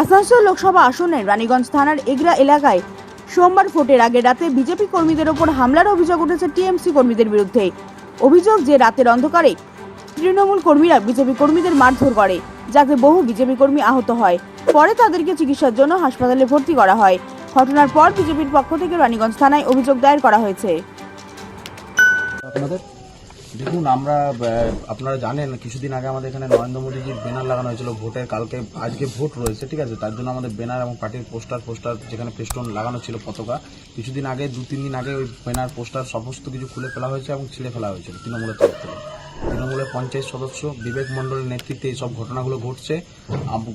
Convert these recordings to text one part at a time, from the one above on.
আসানসোল লোকসভা আসনের রানীগঞ্জ থানার এগরা এলাকায় সোমবার ভোটের আগে রাতে বিজেপি কর্মীদের ওপর হামলার অভিযোগ উঠেছে টিএমসি কর্মীদের বিরুদ্ধে। অভিযোগ যে রাতের অন্ধকারে তৃণমূল কর্মীরা বিজেপি কর্মীদের মারধর করে যাতে বহু বিজেপি কর্মী আহত হয়। পরে তাদেরকে চিকিৎসার জন্য হাসপাতালে ভর্তি করা হয়। ঘটনার পর বিজেপির পক্ষ থেকে রানীগঞ্জ থানায় অভিযোগ দায়ের করা হয়েছে। দেখুন, আমরা আপনারা জানেন, কিছুদিন আগে আমাদের এখানে নরেন্দ্র মোদীজির ব্যানার লাগানো হয়েছিল ভোটের কালকে, আজকে ভোট রয়েছে, ঠিক আছে? তার জন্য আমাদের ব্যানার এবং পার্টির পোস্টার পোস্টার যেখানে পেস্টন লাগানো ছিল পতাকা, কিছুদিন আগে দু তিন দিন আগে ওই ব্যানার, পোস্টার, সমস্ত কিছু খুলে ফেলা হয়েছে এবং ছিঁড়ে ফেলা হয়েছিল, তৃণমূলের তরফ থেকে। তৃণমূলের পঞ্চায়েত সদস্য বিবেক মণ্ডলের নেতৃত্বে এই সব ঘটনাগুলো ঘটছে।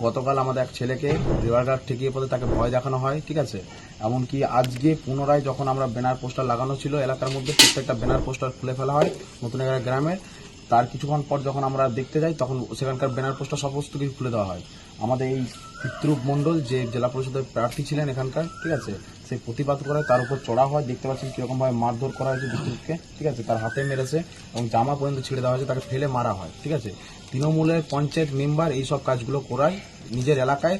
গতকাল আমাদের এক ছেলেকে রিভারগার্ড ঠেকিয়ে পথে তাকে ভয় দেখানো হয়, ঠিক আছে? এমনকি আজকে পুনরায় যখন আমরা ব্যানার পোস্টার লাগানো ছিল, এলাকার মধ্যে প্রত্যেকটা ব্যানার পোস্টার খুলে ফেলা হয় নতুন এগারো গ্রামের। তার কিছুক্ষণ পর যখন আমরা দেখতে যাই, তখন সেখানকার ব্যানার পোস্টার সমস্ত কিছু খুলে দেওয়া হয়। আমাদের এই পিতৃপ মণ্ডল যে জেলা পরিষদের প্রার্থী ছিলেন এখানকার, ঠিক আছে, সে প্রতিবাদ করে তার উপর চড়া হয়, দেখতে পাচ্ছেন কীরকমভাবে মারধর করা হয়েছে বিদ্যুৎকে ঠিক আছে, তার হাতে মেরেছে এবং জামা পর্যন্ত ছিঁড়ে দেওয়া হয়েছে, তাকে ফেলে মারা হয়, ঠিক আছে। তৃণমূলের পঞ্চায়েত মেম্বার এইসব কাজগুলো করায় নিজের এলাকায়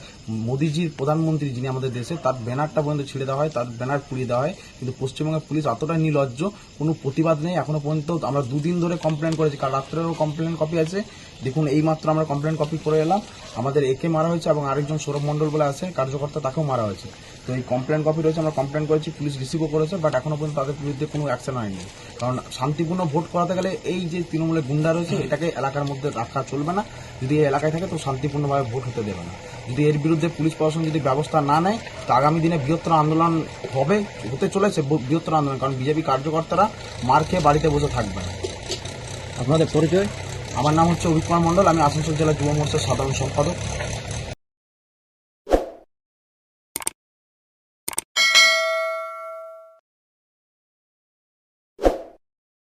মোদিজির প্রধানমন্ত্রী যিনি আমাদের দেশে, তার ব্যানারটা পর্যন্ত ছিঁড়ে দেওয়া হয়, তার ব্যানার পুড়িয়ে দেওয়া হয়। কিন্তু পশ্চিমবঙ্গের পুলিশ এতটা নির্লজ্জ, কোনো প্রতিবাদ নেই। এখনও পর্যন্ত আমরা দুদিন ধরে কমপ্লেন করেছি, কাল রাত্রেও কমপ্লেন কপি আছে। দেখুন এই মাত্র আমরা কমপ্লেন কপি করে এলাম। আমাদের একে মারা হয়েছে এবং আরেকজন সৌরভ মণ্ডল বলে আছে, কার্যকর্তা তাকেও মারা হয়েছে। তো এই কমপ্লেন কপি রয়েছে, আমরা কমপ্লেন করেছি, পুলিশ রিসিভও করেছে বাট এখনও পর্যন্ত তাদের বিরুদ্ধে কোনো অ্যাকশন হয়নি। কারণ শান্তিপূর্ণ ভোট করাতে গেলে এই যে তৃণমূলের গুন্ডা রয়েছে, এটাকে এলাকার মধ্যে রাখা চলবে না। যদি এই এলাকায় থাকে, তো শান্তিপূর্ণভাবে ভোট হতে দেবে। না যদি এর বিরুদ্ধে পুলিশ প্রশাসন যদি ব্যবস্থা না নেয় তো আগামী দিনে বৃহত্তর আন্দোলন হবে হতে চলেছে বৃহত্তর আন্দোলন কারণ বিজেপি কার্যকর্তারা মার খেয়ে বাড়িতে বসে থাকবে না আপনাদের পরিচয়? আমার নাম হচ্ছে অভিক কুমার মণ্ডল আমি আসানসোল জেলা যুব মোর্চার সাধারণ সম্পাদক।